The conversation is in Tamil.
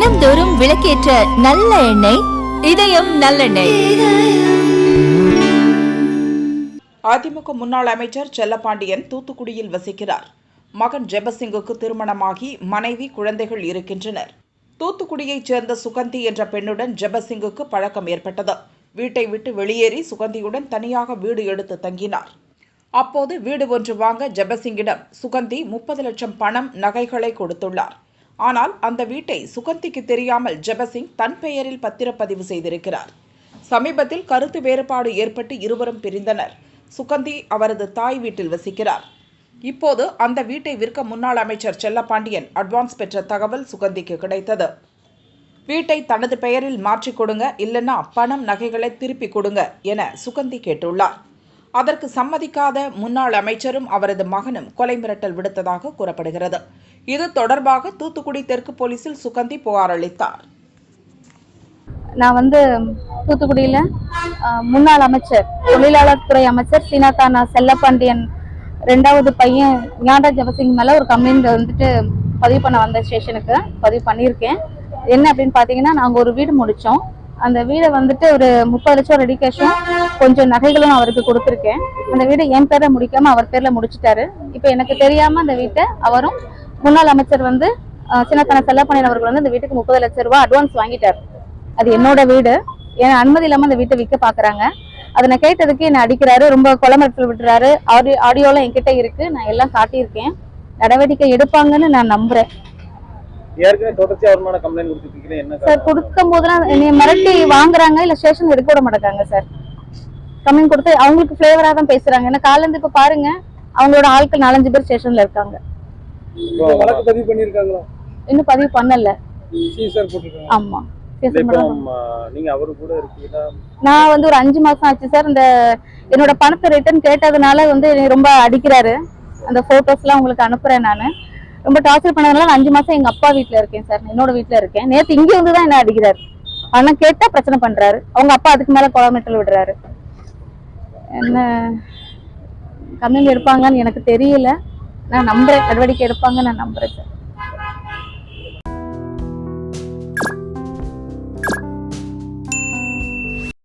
தினம்தோறும் விளக்கேற்ற நல்ல எண்ணெய் இதயம் நல்லெண்ணெய். அதிமுக முன்னாள் அமைச்சர் செல்லப்பாண்டியன் தூத்துக்குடியில் வசிக்கிறார். மகன் ஜெபசிங்குக்கு திருமணமாகி மனைவி குழந்தைகள் இருக்கின்றனர். தூத்துக்குடியைச் சேர்ந்த சுகந்தி என்ற பெண்ணுடன் ஜெபசிங்குக்கு பழக்கம் ஏற்பட்டது. வீட்டை விட்டு வெளியேறி சுகந்தியுடன் தனியாக வீடு எடுத்து தங்கினார். அப்போது வீடு ஒன்று வாங்க ஜெபசிங்கிடம் சுகந்தி முப்பது லட்சம் பணம் நகைகளை கொடுத்துள்ளார். ஆனால் அந்த வீட்டை சுகந்திக்கு தெரியாமல் ஜெபசிங் தன் பெயரில் பத்திரப்பதிவு செய்திருக்கிறார். சமீபத்தில் கருத்து வேறுபாடு ஏற்பட்டு இருவரும் பிரிந்தனர். சுகந்தி அவரது தாய் வீட்டில் வசிக்கிறார். இப்போது அந்த வீட்டை விற்க முன்னாள் அமைச்சர் செல்லப்பாண்டியன் அட்வான்ஸ் பெற்ற தகவல் சுகந்திக்கு கிடைத்தது. வீட்டை தனது பெயரில் மாற்றிக் கொடுங்க இல்லைன்னா பணம் நகைகளை திருப்பி கொடுங்க என சுகந்தி கேட்டுள்ளார். அதற்கு சம்மதிக்காத முன்னாள் அமைச்சரும் அவரது மகனும் கொலை மிரட்டல் விடுத்ததாக கூறப்படுகிறது. இது தொடர்பாக தூத்துக்குடி தெற்கு போலீசில் சுகந்தி புகார் அளித்தார். நான் வந்து தூத்துக்குடியில் முன்னாள் அமைச்சர் தொழிலாளர் துறை அமைச்சர் சீனாதானா செல்லப்பாண்டியன் ரெண்டாவது பையன் ஞாண்டா ஜபசிங் மேலே ஒரு கம்ப்ளைண்ட் வந்துட்டு பதிவு பண்ண வந்த ஸ்டேஷனுக்கு பதிவு பண்ணியிருக்கேன். என்ன அப்படின்னு பார்த்தீங்கன்னா நாங்கள் ஒரு வீடு முடித்தோம் அந்த வீடை வந்துட்டு ஒரு முப்பது லட்சம் ரெடி கேஷும் கொஞ்சம் நகைகளும் அவருக்கு கொடுத்துருக்கேன். அந்த வீடை என் பேரை முடிக்காம அவர் பேர்ல முடிச்சிட்டாரு. இப்போ எனக்கு தெரியாமல் அந்த வீட்டை அவரும் முன்னாள் அமைச்சர் வந்து சின்னத்தன செல்லப்பணியன் அவர்கள் வந்து அந்த வீட்டுக்கு முப்பது லட்சம் ரூபாய் அட்வான்ஸ் வாங்கிட்டார். அது என்னோட வீடு. என் அனுமதி இல்லாம அந்த வீட்டை விற்க பாக்குறாங்க. அதை நான் கேட்டதுக்கு என்ன அடிக்கிறாரு ரொம்ப குளமரத்தில் விட்டுறாரு. ஆடியோ ஆடியோலாம் என்கிட்ட இருக்கு. நான் எல்லாம் காட்டியிருக்கேன். நடவடிக்கை எடுப்பாங்கன்னு நான் நம்புறேன். ஏற்கனவே தொடர்ச்சியா வருமான கம்ப்ளைண்ட் கொடுத்துருக்கீங்க என்ன சார்? கொடுக்கும் போதெல்லாம் என்னைய மிரட்டி வாங்குறாங்க இல்ல ஸ்டேஷன் எடுக்க விட மாட்டாங்க சார் கம்ப்ளைண்ட் கொடுத்து அவங்களுக்கு ஃபிளேவரா தான் பேசுறாங்க. ஏன்னா இருந்து இப்ப பாருங்க அவங்களோட ஆட்கள் நாலஞ்சு பேர் ஸ்டேஷன்ல இருக்காங்க. வழக்கு பதிவு பண்ணியிருக்காங்களா? இன்னும் பதிவு பண்ணல. சீசர் போட்டிருக்காங்க ஆமா. நான் வந்து ஒரு அஞ்சு மாசம் ஆச்சு சார் இந்த என்னோட பணத்தை ரிட்டர்ன் கேட்டதுனால வந்து ரொம்ப அடிக்கிறாரு. அந்த போட்டோஸ்லாம் உங்களுக்கு அனுப்புறேன் நான். ரொம்ப டார்ச்சர் பண்ணதுனால அஞ்சு மாசம் எங்க அப்பா வீட்டுல இருக்கேன் சார் என்னோட வீட்ல இருக்கேன். நேத்து இங்க வந்து தான் என்ன அடிக்கிறாரு. ஆனா கேட்டா பிரச்சனை பண்றாரு. அவங்க அப்பா அதுக்கு மேல கொலமெட்டல் விடுறாரு. என்ன? கம்மியில் எடுப்பாங்கன்னு எனக்கு தெரியல. நான் நம்புறேன். நடவடிக்கை எடுப்பாங்க நான் நம்புறேன் சார்